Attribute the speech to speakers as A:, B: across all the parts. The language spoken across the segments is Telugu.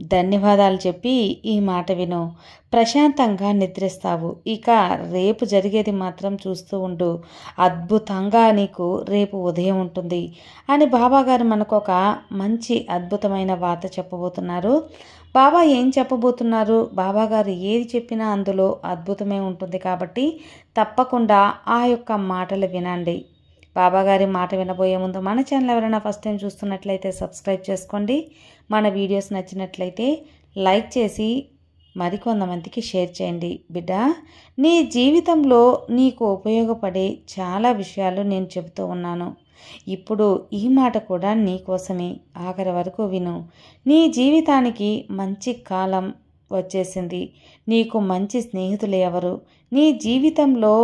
A: ధన్యవాదాలు చెప్పి ఈ మాట విను. ప్రశాంతంగా నిద్రిస్తావు. ఇక రేపు జరిగేది మాత్రం చూస్తూ ఉండు. అద్భుతంగా నీకు రేపు ఉదయం ఉంటుంది అని బాబాగారు మనకు ఒక మంచి అద్భుతమైన వార్త చెప్పబోతున్నారు. బాబా ఏం చెప్పబోతున్నారు? బాబాగారు ఏది చెప్పినా అందులో అద్భుతమే ఉంటుంది కాబట్టి తప్పకుండా ఆ యొక్క మాటలు వినండి. బాబాగారి మాట వినబోయే ముందు మన ఛానల్ ఎవరైనా ఫస్ట్ టైం చూస్తున్నట్లయితే సబ్స్క్రైబ్ చేసుకోండి. మన వీడియోస్ నచ్చినట్లయితే లైక్ చేసి మరికొంతమందికి షేర్ చేయండి. బిడ్డ నీ జీవితంలో నీకు ఉపయోగపడే చాలా విషయాలు నేను చెబుతూ ఉన్నాను. ఇప్పుడు ఈ మాట కూడా నీ కోసమే. ఆఖరి వరకు విను. నీ జీవితానికి మంచి కాలం వచ్చేసింది. నీకు మంచి స్నేహితులు ఎవరు? నీ జీవితంలో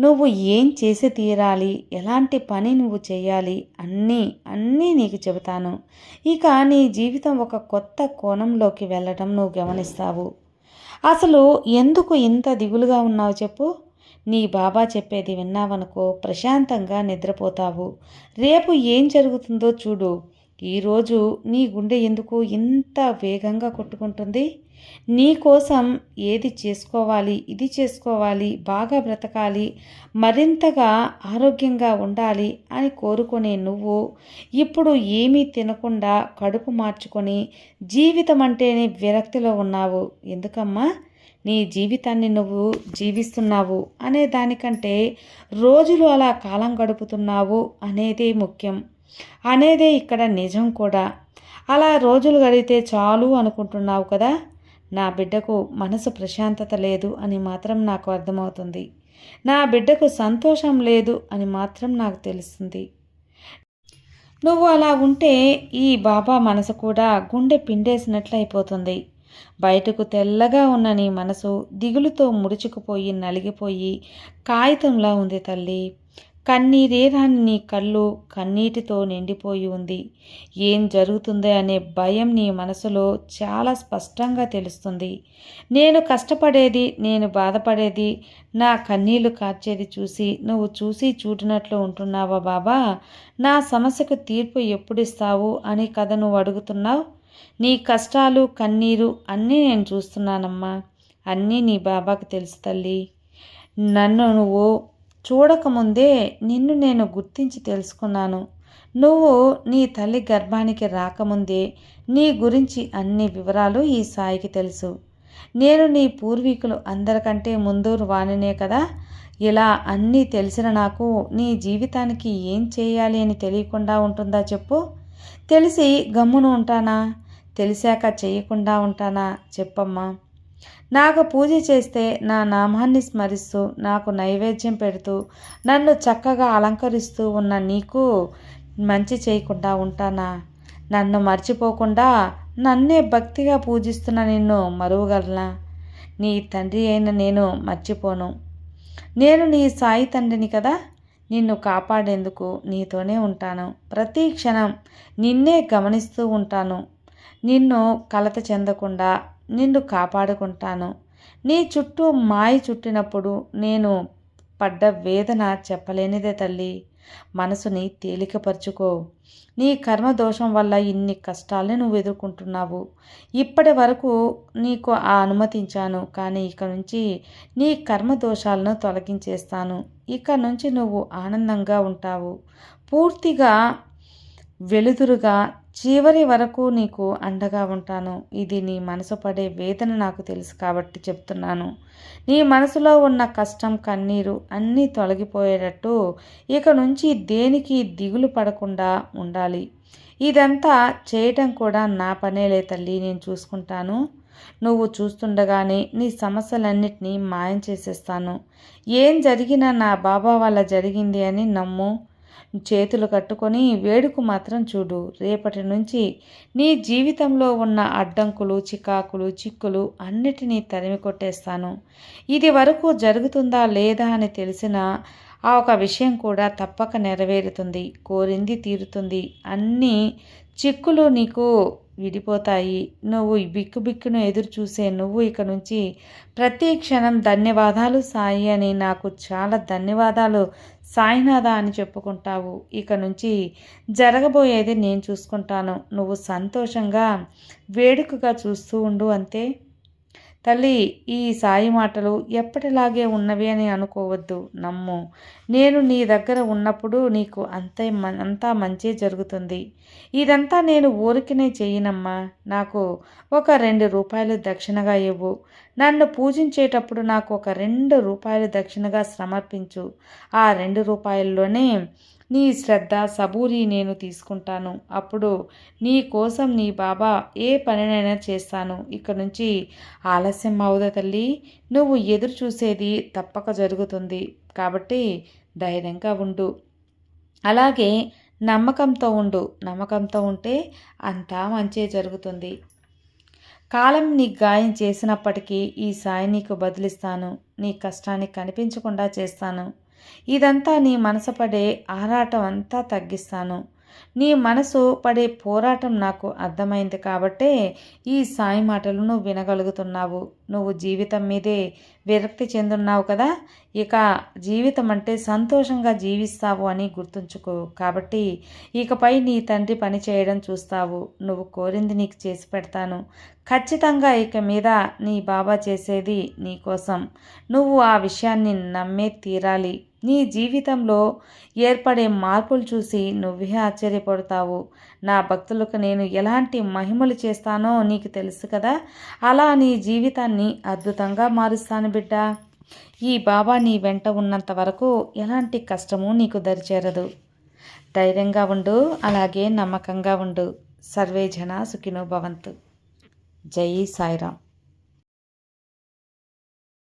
A: నువ్వు ఏం చేసి తీరాలి? ఎలాంటి పని నువ్వు చేయాలి? అన్నీ అన్నీ నీకు చెబుతాను. ఇక నీ జీవితం ఒక కొత్త కోణంలోకి వెళ్ళటం నువ్వు గమనిస్తావు. అసలు ఎందుకు ఇంత దిగులుగా ఉన్నావు చెప్పు. నీ బాబా చెప్పేది విన్నావనుకో ప్రశాంతంగా నిద్రపోతావు. రేపు ఏం జరుగుతుందో చూడు. ఈరోజు నీ గుండె ఎందుకు ఇంత వేగంగా కొట్టుకుంటుంది? నీ కోసం ఏది చేసుకోవాలి? ఇది చేసుకోవాలి. బాగా బ్రతకాలి. మరింతగా ఆరోగ్యంగా ఉండాలి అని కోరుకునే నువ్వు ఇప్పుడు ఏమీ తినకుండా కడుపు మార్చుకొని జీవితం అంటేనే విరక్తిలో ఉన్నావు. ఎందుకమ్మా? నీ జీవితాన్ని నువ్వు జీవిస్తున్నావు అనే దానికంటే రోజులు అలా కాలం గడుపుతున్నావు అనేదే ముఖ్యం. అనేదే ఇక్కడ నిజం కూడా. అలా రోజులు గడితే చాలు అనుకుంటున్నావు కదా? నా బిడ్డకు మనసు ప్రశాంతత లేదు అని మాత్రం నాకు అర్థమవుతుంది. నా బిడ్డకు సంతోషం లేదు అని మాత్రం నాకు తెలుస్తుంది. నువ్వు అలా ఉంటే ఈ బాబా మనసు కూడా గుండె పిండేసినట్లు అయిపోతుంది బయటకు తెల్లగా ఉన్న నీ మనసు దిగులుతో ముడుచుకుపోయి నలిగిపోయి కాగితంలా ఉంది తల్లి. కన్నీరే రాని నీ కళ్ళు కన్నీటితో నిండిపోయి ఉంది. ఏం జరుగుతుందో అనే భయం నీ మనసులో చాలా స్పష్టంగా తెలుస్తుంది. నేను కష్టపడేది నేను బాధపడేది నా కన్నీళ్ళు కార్చేది చూసి నువ్వు చూసి చూడనట్లు ఉంటున్నావా బాబా? నా సమస్యకు తీర్పు ఎప్పుడిస్తావు అని కథ నువ్వు అడుగుతున్నావు? నీ కష్టాలు కన్నీరు అన్నీ నేను చూస్తున్నానమ్మా. అన్నీ నీ బాబాకు తెలుసు తల్లి. నన్ను నువ్వు చూడకముందే నిన్ను నేను గుర్తించి తెలుసుకున్నాను. నువ్వు నీ తల్లి గర్భానికి రాకముందే నీ గురించి అన్ని వివరాలు ఈ సాయికి తెలుసు. నేను నీ పూర్వీకులు అందరికంటే ముందూరు వాణినే కదా? ఇలా అన్నీ తెలిసిన నాకు నీ జీవితానికి ఏం చేయాలి అని తెలియకుండా ఉంటుందా చెప్పు. తెలిసి గమ్మును ఉంటానా? తెలిసాక చేయకుండా ఉంటానా? చెప్పమ్మా. నాకు పూజ చేస్తే నా నామాన్ని స్మరిస్తూ నాకు నైవేద్యం పెడుతూ నన్ను చక్కగా అలంకరిస్తూ ఉన్న నీకు మంచి చేయకుండా ఉంటానా? నన్ను మర్చిపోకుండా నన్నే భక్తిగా పూజిస్తున్న నిన్ను మరువగలనా? నీ తండ్రి అయిన నేను మర్చిపోను. నేను నీ సాయి తండ్రిని కదా? నిన్ను కాపాడేందుకు నీతోనే ఉంటాను. ప్రతి క్షణం నిన్నే గమనిస్తూ ఉంటాను. నిన్ను కలత చెందకుండా నిన్ను కాపాడుకుంటాను. నీ చుట్టూ మాయ చుట్టినప్పుడు నేను పడ్డ వేదన చెప్పలేనిదే తల్లి. మనసుని తేలికపరుచుకో. నీ కర్మ దోషం వల్ల ఇన్ని కష్టాలని నువ్వు ఎదుర్కొంటున్నావు. ఇప్పటి వరకు నీకు ఆ అనుమతించాను కానీ ఇక నుంచి నీ కర్మ దోషాలను తొలగించేస్తాను. ఇక నుంచి నువ్వు ఆనందంగా ఉంటావు. పూర్తిగా వెలుతురుగా చివరి వరకు నీకు అండగా ఉంటాను. ఇది నీ మనసు పడే వేదన నాకు తెలుసు కాబట్టి చెప్తున్నాను. నీ మనసులో ఉన్న కష్టం కన్నీరు అన్నీ తొలగిపోయేటట్టు ఇక నుంచి దేనికి దిగులు పడకుండా ఉండాలి. ఇదంతా చేయటం కూడా నా పనేలే తల్లి నేను చూసుకుంటాను. నువ్వు చూస్తుండగానే నీ సమస్యలన్నిటినీ మాయం చేసేస్తాను. ఏం జరిగినా నా బాబా వల్ల జరిగింది అని నమ్ము. చేతులు కట్టుకొని వేడుకు మాత్రం చూడు. రేపటి నుంచి నీ జీవితంలో ఉన్న అడ్డంకులు చికాకులు చిక్కులు అన్నిటినీ తరిమి కొట్టేస్తాను. ఇది వరకు జరుగుతుందా లేదా అని తెలిసిన ఆ ఒక విషయం కూడా తప్పక నెరవేరుతుంది. కోరింది తీరుతుంది. అన్ని చిక్కులు నీకు విడిపోతాయి. నువ్వు బిక్కు బిక్కును ఎదురు చూసే నువ్వు ఇక నుంచి ప్రతి క్షణం ధన్యవాదాలు సాయి అని నాకు చాలా ధన్యవాదాలు సాయినాథ అని చెప్పుకుంటావు. ఇక నుంచి జరగబోయేది నేను చూసుకుంటాను. నువ్వు సంతోషంగా వేడుకగా చూస్తూ ఉండు అంతే. తల్లి ఈ సాయి మాటలు ఎప్పటిలాగే ఉన్నవి అని అనుకోవద్దు నమ్ము. నేను నీ దగ్గర ఉన్నప్పుడు నీకు అంతే అంతా మంచి జరుగుతుంది. ఇదంతా నేను ఊరికినే చెయ్యనమ్మా నాకు ఒక రెండు రూపాయలు దక్షిణగా ఇవ్వు. నన్ను పూజించేటప్పుడు నాకు ఒక రెండు రూపాయలు దక్షిణగా సమర్పించు. ఆ రెండు రూపాయల్లోనే నీ శ్రద్ధ సబూరి నేను తీసుకుంటాను. అప్పుడు నీ కోసం నీ బాబా ఏ పనినైనా చేస్తాను. ఇక నుంచి ఆలస్యం అవుదా తల్లి? నువ్వు ఎదురు చూసేది తప్పక జరుగుతుంది. కాబట్టి ధైర్యంగా ఉండు. అలాగే నమ్మకంతో ఉండు. నమ్మకంతో ఉంటే అంతా మంచి జరుగుతుంది. కాలం నీకు గాయం చేసినప్పటికీ ఈ సాయి నీకు బదిలిస్తాను. నీ కష్టాన్ని కనిపించకుండా చేస్తాను. ఇదంతా నీ మనసు పడే ఆరాటం అంతా తగ్గిస్తాను. నీ మనసు పడే పోరాటం నాకు అర్థమైంది కాబట్టే ఈ సాయి మాటలు నువ్వు వినగలుగుతున్నావు. నువ్వు జీవితం మీదే విరక్తి చెందున్నావు కదా? ఇక జీవితం అంటే సంతోషంగా జీవిస్తావు అని గుర్తుంచుకో. కాబట్టి ఇకపై నీ తండ్రి పని చేయడం చూస్తావు. నువ్వు కోరింది నీకు చేసి పెడతాను. ఖచ్చితంగా ఇక మీద నీ బాబా చేసేది నీకోసం నువ్వు ఆ విషయాన్ని నమ్మే తీరాలి. నీ జీవితంలో ఏర్పడే మార్పులు చూసి నువ్వే ఆశ్చర్యపడతావు. నా భక్తులకు నేను ఎలాంటి మహిమలు చేస్తానో నీకు తెలుసు కదా. అలా నీ జీవితాన్ని అద్భుతంగా మారుస్తాను బిడ్డ. ఈ బాబా నీ వెంట ఉన్నంత వరకు ఎలాంటి కష్టము నీకు దరిచేరదు. ధైర్యంగా ఉండు అలాగే నమ్మకంగా ఉండు. సర్వే జన సుఖినో భవంతు. జై సాయిరామ్.